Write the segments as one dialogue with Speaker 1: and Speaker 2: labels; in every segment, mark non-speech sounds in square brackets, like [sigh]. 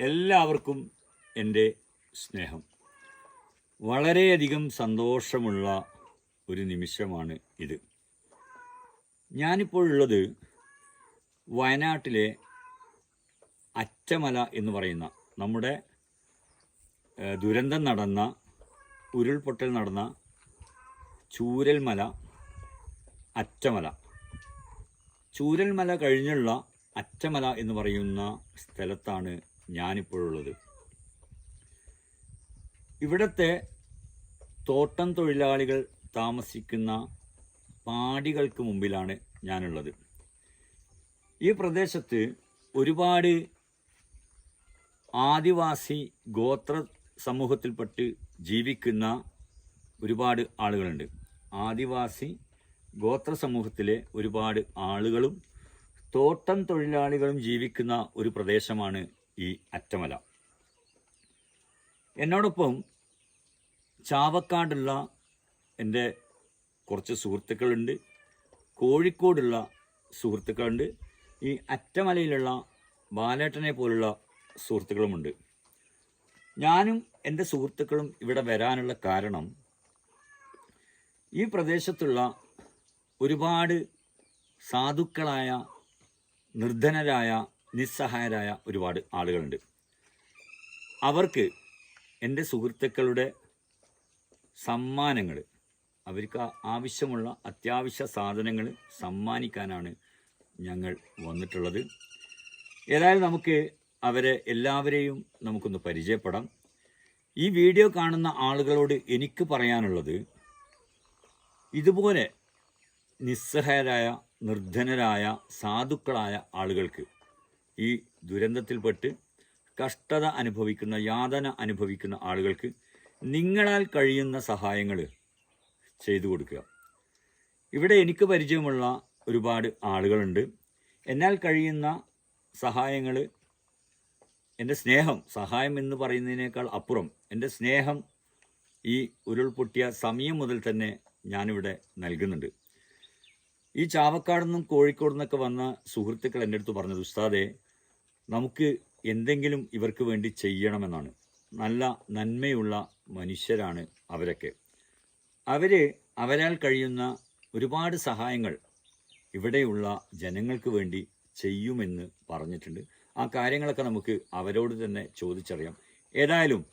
Speaker 1: എല്ലാവർക്കും എന്റെ സ്നേഹം. വളരെയധികം സന്തോഷമുള്ള ഒരു നിമിഷമാണ് ഇത്. ഞാനിപ്പോൾ ഉള്ളത് വയനാട്ടിലെ അച്ചമല എന്ന് പറയുന്ന നമ്മുടെ ദുരന്തം നടന്ന ഉരുൾപൊട്ടൽ നടന്ന ചൂരൽമല അറ്റമല ചൂരൽമല കഴിഞ്ഞുള്ള അറ്റമല എന്ന് പറയുന്ന സ്ഥലത്താണ് ഞാനിപ്പോഴുള്ളത്. ഇവിടുത്തെ തോട്ടം തൊഴിലാളികൾ താമസിക്കുന്ന പാടികൾക്ക് മുമ്പിലാണ് ഞാനുള്ളത്. ഈ പ്രദേശത്ത് ഒരുപാട് ആദിവാസി ഗോത്ര സമൂഹത്തിൽപ്പെട്ട് ജീവിക്കുന്ന ഒരുപാട് ആളുകളുണ്ട്. ആദിവാസി ഗോത്ര സമൂഹത്തിലെ ഒരുപാട് ആളുകളും തോട്ടം തൊഴിലാളികളും ജീവിക്കുന്ന ഒരു പ്രദേശമാണ് ഈ അറ്റമല. എന്നോടൊപ്പം ചാവക്കാടുള്ള എന്റെ കുറച്ച് സുഹൃത്തുക്കളുണ്ട്. കോഴിക്കോടുള്ള സുഹൃത്തുക്കളുണ്ട്. ഈ അറ്റമലയിലുള്ള ബാലേട്ടനെ പോലുള്ള സുഹൃത്തുക്കളുമുണ്ട്. ഞാനും എന്റെ സുഹൃത്തുക്കളും ഇവിടെ വരാനുള്ള കാരണം ഈ പ്രദേശത്തുള്ള ഒരുപാട് സാധുക്കളായ നിർധനരായ നിസ്സഹായരായ ഒരുപാട് ആളുകളുണ്ട്. അവർക്ക് എന്റെ സുഹൃത്തുക്കളുടെ സമ്മാനങ്ങൾ അവർക്ക് ആവശ്യമുള്ള അത്യാവശ്യ സാധനങ്ങൾ സമ്മാനിക്കാനാണ് ഞങ്ങൾ വന്നിട്ടുള്ളത്. ഏതായാലും നമുക്ക് അവരെ എല്ലാവരെയും നമുക്കൊന്ന് പരിചയപ്പെടാം. ഈ വീഡിയോ കാണുന്ന ആളുകളോട് എനിക്ക് പറയാനുള്ളത് ഇതുപോലെ നിസ്സഹായരായ നിർധനരായ സാധുക്കളായ ആളുകൾക്ക് ഈ ദുരന്തത്തിൽപ്പെട്ട് കഷ്ടത അനുഭവിക്കുന്ന യാതന അനുഭവിക്കുന്ന ആളുകൾക്ക് നിങ്ങളാൽ കഴിയുന്ന സഹായങ്ങൾ ചെയ്തു കൊടുക്കുക. ഇവിടെ എനിക്ക് പരിചയമുള്ള ഒരുപാട് ആളുകളുണ്ട്. എന്നാൽ കഴിയുന്ന സഹായങ്ങൾ എന്റെ സ്നേഹം സഹായം എന്ന് പറയുന്നതിനേക്കാൾ അപ്പുറം എന്റെ സ്നേഹം ഈ ഉരുൾപൊട്ടിയ സമയം മുതൽ തന്നെ ഞാനിവിടെ നൽകുന്നുണ്ട്. ഈ ചാവക്കാട് നിന്നും കോഴിക്കോട് നിന്നൊക്കെ വന്ന സുഹൃത്തുക്കൾ എന്റെ അടുത്ത് പറഞ്ഞത് ഉസ്താദെ നമുക്ക് എന്തെങ്കിലും ഇവർക്ക് വേണ്ടി ചെയ്യണമെന്നാണ്. നല്ല നന്മയുള്ള മനുഷ്യരാണ് അവരൊക്കെ. അവർ അവരാൽ കഴിയുന്ന ഒരുപാട് സഹായങ്ങൾ ഇവിടെയുള്ള ജനങ്ങൾക്ക് വേണ്ടി ചെയ്യുമെന്ന് പറഞ്ഞിട്ടുണ്ട്. ആ കാര്യങ്ങളൊക്കെ നമുക്ക് അവരോട് തന്നെ ചോദിച്ചറിയാം. ഏതായാലും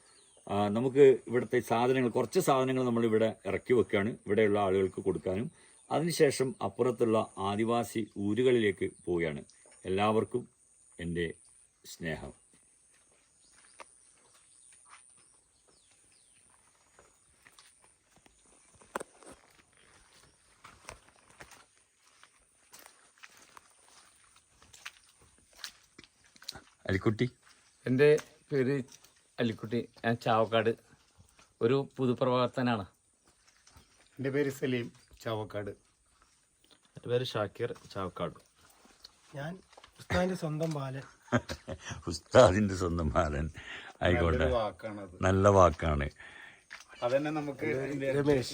Speaker 1: നമുക്ക് ഇവിടുത്തെ സാധനങ്ങൾ കുറച്ച് സാധനങ്ങൾ നമ്മളിവിടെ ഇറക്കി വെക്കുകയാണ്. ഇവിടെയുള്ള ആളുകൾക്ക് കൊടുക്കാനും. അതിനുശേഷം അപ്പുറത്തുള്ള ആദിവാസി ഊരുകളിലേക്ക് പോവുകയാണ്. എല്ലാവർക്കും എന്റെ സ്നേഹം. അലിക്കുട്ടി.
Speaker 2: എന്റെ പേര് അലിക്കുട്ടി. ഞാൻ ചാവക്കാട്. ഒരു പുതുപ്രവർത്തനാണ്.
Speaker 3: എന്റെ പേര് സലീം ചാവക്കാട്.
Speaker 4: എന്റെ പേര് ഷാക്കിർ ചാവക്കാട്.
Speaker 5: ഞാൻ സ്വന്തം ബാലൻ. [laughs]
Speaker 1: ഉസ്താദിന്റെ സ്വന്തം മാരൻ ആയിക്കോട്ടെ. നല്ല വാക്കാണ്.
Speaker 3: അതന്നെ നമുക്ക്
Speaker 5: രമേശ്.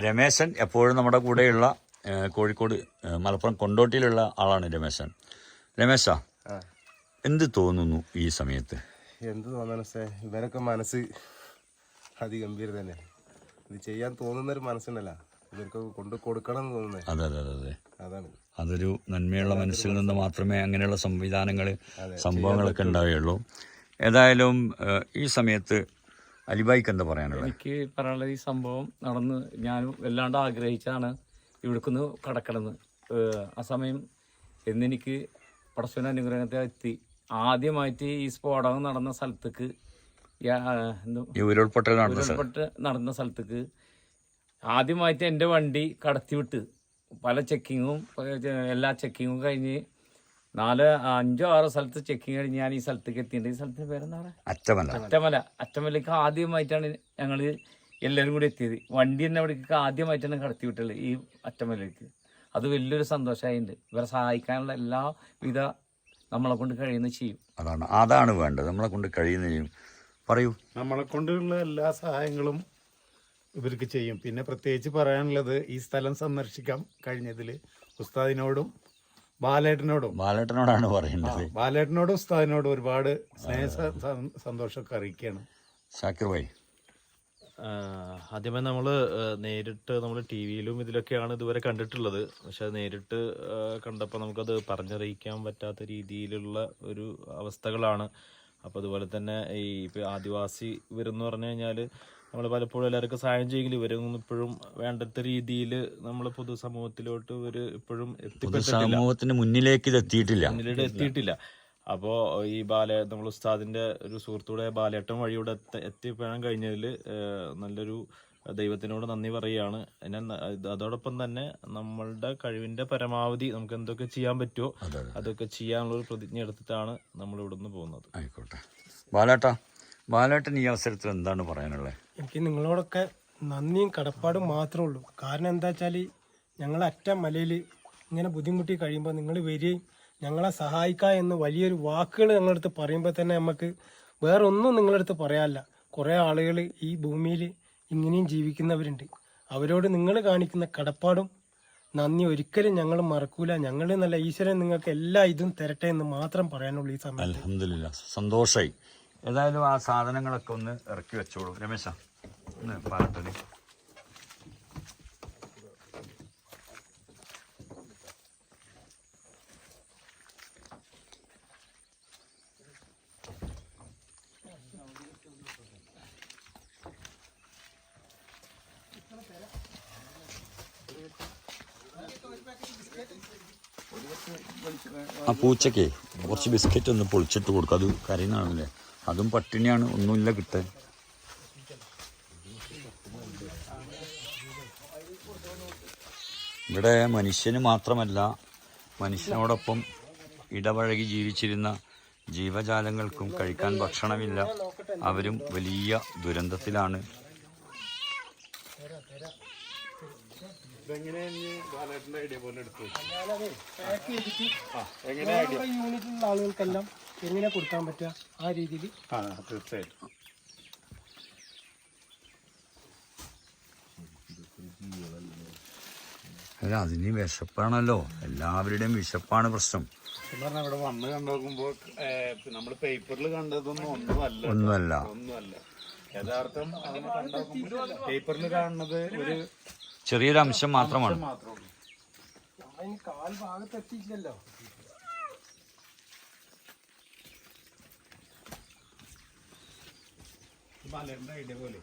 Speaker 1: രമേശൻ എപ്പോഴും നമ്മുടെ കൂടെയുള്ള കോഴിക്കോട് മലപ്പുറം കൊണ്ടോട്ടിയിലുള്ള ആളാണ് രമേശൻ. രമേശ. എന്ത് തോന്നുന്നു ഈ സമയത്ത്?
Speaker 5: എന്ത് തോന്നണ സേ? ഇവരൊക്കെ മനസ്സ് അതിഗംഭീര തന്നെ ഇത് ചെയ്യാൻ തോന്നുന്ന ഒരു മനസ്സുണ്ടല്ല. ഇവർക്ക് കൊണ്ടു കൊടുക്കണം എന്ന് തോന്നുന്നത്
Speaker 1: അതെ അതെ അതെ അതെ.
Speaker 5: അതാണ്.
Speaker 1: അതൊരു നന്മയുള്ള മനസ്സിൽ നിന്ന് മാത്രമേ അങ്ങനെയുള്ള സംവിധാനങ്ങൾ സംഭവങ്ങളൊക്കെ ഉണ്ടാവുകയുള്ളൂ. ഏതായാലും ഈ സമയത്ത് അലിബായിക്ക് എന്താ പറയാനുള്ളത്?
Speaker 2: എനിക്ക് പറയാനുള്ളത് ഈ സംഭവം നടന്ന് ഞാൻ വല്ലാണ്ട് ആഗ്രഹിച്ചാണ് ഇവിടേക്കൊന്ന് കടക്കണമെന്ന്. ആ സമയം എന്നെനിക്ക് പടസ്വന അനുഗ്രഹത്തെ എത്തി. ആദ്യമായിട്ട് ഈ സ്ഫോടകം നടന്ന സ്ഥലത്തേക്ക്
Speaker 1: ഉരുൾപൊട്ടൽ നടന്ന
Speaker 2: സ്ഥലത്തേക്ക് ആദ്യമായിട്ട് എന്റെ വണ്ടി കടത്തിവിട്ട് പല ചെക്കിങ്ങും എല്ലാ ചെക്കിങ്ങും കഴിഞ്ഞ് നാല് അഞ്ചോ ആറോ സ്ഥലത്ത് ചെക്കിങ് കഴിഞ്ഞ് ഞാൻ ഈ സ്ഥലത്തേക്ക് എത്തിയിട്ടുണ്ട്. ഈ സ്ഥലത്തിന്റെ പേരെന്താ പറയുക
Speaker 1: അറ്റമല്ല
Speaker 2: അറ്റമല. അറ്റമലക്ക് ആദ്യമായിട്ടാണ് ഞങ്ങൾ എല്ലാവരും കൂടി എത്തിയത്. വണ്ടി തന്നെ അവിടേക്ക് ആദ്യമായിട്ടാണ് കടത്തി വിട്ടുള്ളത് ഈ അറ്റമലയ്ക്ക് അത് വലിയൊരു സന്തോഷമായിട്ടുണ്ട്. ഇവരെ സഹായിക്കാനുള്ള എല്ലാവിധ നമ്മളെ കൊണ്ട് കഴിയുന്ന ചെയ്യും.
Speaker 1: അതാണ് അതാണ് വേണ്ടത്. നമ്മളെ കൊണ്ട് കഴിയുന്ന ചെയ്യും. പറയൂ.
Speaker 3: നമ്മളെ കൊണ്ടുള്ള എല്ലാ സഹായങ്ങളും ഇവർക്ക് ചെയ്യും. പിന്നെ പ്രത്യേകിച്ച് പറയാനുള്ളത് ഈ സ്ഥലം സന്ദർശിക്കാൻ കഴിഞ്ഞതിൽ ഉസ്താദിനോടും ബാലേട്ടനോടും
Speaker 1: ബാലേട്ടനോടാണ് പറയുന്നത്
Speaker 3: ബാലേട്ടനോടും ഉസ്താദിനോടും ഒരുപാട് സ്നേഹ സന്തോഷമൊക്കെ അറിയിക്കുകയാണ്.
Speaker 1: ഷാക്കിർ ഭായി.
Speaker 4: ആദ്യമേ നമ്മൾ നേരിട്ട് നമ്മൾ ടി വിയിലും ഇതിലൊക്കെയാണ് ഇതുവരെ കണ്ടിട്ടുള്ളത്. പക്ഷെ അത് നേരിട്ട് കണ്ടപ്പോൾ നമുക്കത് പറഞ്ഞറിയിക്കാൻ പറ്റാത്ത രീതിയിലുള്ള ഒരു അവസ്ഥകളാണ്. അപ്പോൾ അതുപോലെ തന്നെ ഈ ഇപ്പോൾ ആദിവാസി ഇവരെന്ന് പറഞ്ഞു കഴിഞ്ഞാൽ നമ്മൾ പലപ്പോഴും എല്ലാവർക്കും സഹായം ചെയ്യെങ്കിലും ഇവരൊന്നും ഇപ്പോഴും വേണ്ടത്ത രീതിയിൽ നമ്മൾ പൊതുസമൂഹത്തിലോട്ട് ഇവർ ഇപ്പോഴും എത്തിപ്പെട്ടിട്ടില്ല.
Speaker 1: പൊതുസമൂഹത്തിന്റെ മുന്നിലേക്ക് ഇത് എത്തിയിട്ടില്ല.
Speaker 4: മുന്നിലേക്ക് എത്തിയിട്ടില്ല. അപ്പോൾ ഈ ബാല നമ്മൾ ഉസ്താദിന്റെ ഒരു സുഹൃത്തൂടെ ബാലേട്ടൻ വഴിയൂടെ എത്ത എത്തിപ്പെടാൻ കഴിഞ്ഞതിൽ നല്ലൊരു ദൈവത്തിനോട് നന്ദി പറയുകയാണ്. അതോടൊപ്പം തന്നെ നമ്മളുടെ കഴിവിന്റെ പരമാവധി നമുക്ക് എന്തൊക്കെ ചെയ്യാൻ പറ്റുമോ
Speaker 1: അതെ അതെ.
Speaker 4: അതൊക്കെ ചെയ്യാനുള്ള ഒരു പ്രതിജ്ഞ എടുത്തിട്ടാണ് നമ്മൾ ഇവിടുന്ന് പോകുന്നത്.
Speaker 1: ആയിക്കോട്ടെ. ബാലേട്ട ബാലേട്ടൻ ഈ അവസരത്തിൽ എന്താണ് പറയാനുള്ളത്
Speaker 6: എനിക്ക് നിങ്ങളോടൊക്കെ നന്ദിയും കടപ്പാടും മാത്രമേ ഉള്ളൂ. കാരണം എന്താ വെച്ചാൽ ഞങ്ങൾ അറ്റ മലയിൽ ഇങ്ങനെ ബുദ്ധിമുട്ടി കഴിയുമ്പോൾ നിങ്ങൾ വരികയും ഞങ്ങളെ സഹായിക്കുക എന്ന് വലിയൊരു വാക്കുകൾ ഞങ്ങളുടെ അടുത്ത് പറയുമ്പോൾ തന്നെ നമുക്ക് വേറെ ഒന്നും നിങ്ങളുടെ അടുത്ത് പറയാനില്ല. കുറേ ആളുകൾ ഈ ഭൂമിയിൽ ഇങ്ങനെയും ജീവിക്കുന്നവരുണ്ട്. അവരോട് നിങ്ങൾ കാണിക്കുന്ന കടപ്പാടും നന്ദി ഒരിക്കലും ഞങ്ങൾ മറക്കൂല. ഞങ്ങൾ നല്ല ഈശ്വരൻ നിങ്ങൾക്ക് എല്ലാ ഇതും തരട്ടെ എന്ന് മാത്രം പറയാനുള്ളൂ ഈ സമയം
Speaker 1: അലഹമില്ല സന്തോഷായി. ഏതായാലും ആ സാധനങ്ങളൊക്കെ ഒന്ന് ഇറക്കി വെച്ചോളൂ. രമേശ ഒന്ന് പാലട്ടന് ആ പൂച്ചയ്ക്ക് കുറച്ച് ബിസ്ക്കറ്റ് ഒന്ന് പൊളിച്ചിട്ട് കൊടുക്കും. അത് കരയുന്നതാണല്ലേ അതും പട്ടിണിയാണ് ഒന്നുമില്ല കിട്ടാൻ. ഇവിടെ മനുഷ്യന് മാത്രമല്ല മനുഷ്യനോടൊപ്പം ഇടപഴകി ജീവിച്ചിരുന്ന ജീവജാലങ്ങൾക്കും കഴിക്കാൻ ഭക്ഷണമില്ല. അവരും വലിയ ദുരന്തത്തിലാണ്.
Speaker 6: നമ്മുടെ യൂണിറ്റിലുള്ള ആളുകൾക്കെല്ലാം എങ്ങനെ കൊടുക്കാൻ പറ്റുക ആ രീതിയിൽ?
Speaker 3: ആ തീർച്ചയായിട്ടും.
Speaker 1: അല്ല അതിന് വിശപ്പാണല്ലോ. എല്ലാവരുടെയും വിശപ്പാണ് പ്രശ്നം.
Speaker 3: ഇവിടെ വന്ന് കണ്ടോക്കുമ്പോ നമ്മൾ പേപ്പറിൽ കണ്ടതൊന്നും ഒന്നുമല്ല
Speaker 1: ഒന്നുമല്ല.
Speaker 3: ഒന്നുമല്ല. യഥാർത്ഥം പേപ്പറിൽ കാണുന്നത് ഒരു
Speaker 1: ചെറിയൊരു അംശം മാത്രമാണ്.
Speaker 6: കാൽ ഭാഗത്ത്
Speaker 3: ബാലേട്ടന്റെ ഐഡിയ പോലെ.